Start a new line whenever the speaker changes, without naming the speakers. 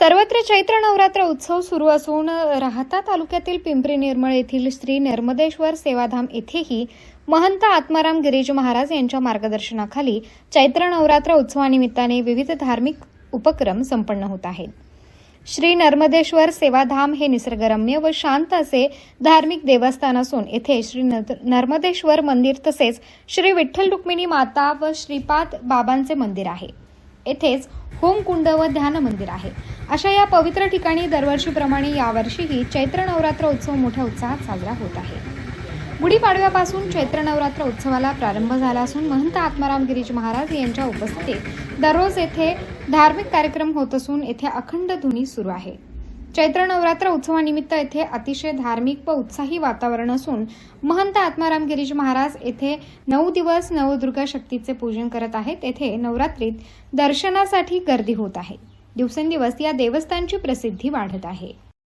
सर्वत्र चैत्र नवरात्र उत्सव सुरू असून राहता तालुक्यातील पिंपरी निर्मळ येथील श्री नर्मदेश्वर सेवाधाम येथेही महंत आत्माराम गिरीज महाराज यांच्या मार्गदर्शनाखाली चैत्र नवरात्र उत्सवानिमित्ताने विविध धार्मिक उपक्रम संपन्न होत आहेत. श्री नर्मदेश्वर सेवाधाम हे निसर्गरम्य व शांत असे धार्मिक देवस्थान असून येथे श्री नर्मदेश्वर मंदिर तसेच श्री विठ्ठल रुक्मिणी माता व श्रीपाद बाबांचे मंदिर आहे. येथेच होमकुंड व ध्यान मंदिर आहे. अशा या पवित्र ठिकाणी दरवर्षीप्रमाणे यावर्षीही चैत्र नवरात्र उत्सव मोठ्या उत्साहात साजरा होत आहे. गुढीपाडव्यापासून चैत्र नवरात्र उत्सवाला प्रारंभ झाला असून महंत आत्माराम गिरीज महाराज यांच्या उपस्थितीत दररोज येथे धार्मिक कार्यक्रम होत असून येथे अखंड धुनी सुरू आहे. चैत्र नवरात्र उत्सवानिमित्त येथे अतिशय धार्मिक व उत्साही वातावरण असून महंत आत्माराम गिरीज महाराज येथे नऊ दिवस नवदुर्गा शक्तीचे पूजन करत आहेत. येथे नवरात्रीत दर्शनासाठी गर्दी होत आहे. दिवसेंदिवस या देवस्थानची प्रसिद्धी वाढत आहे.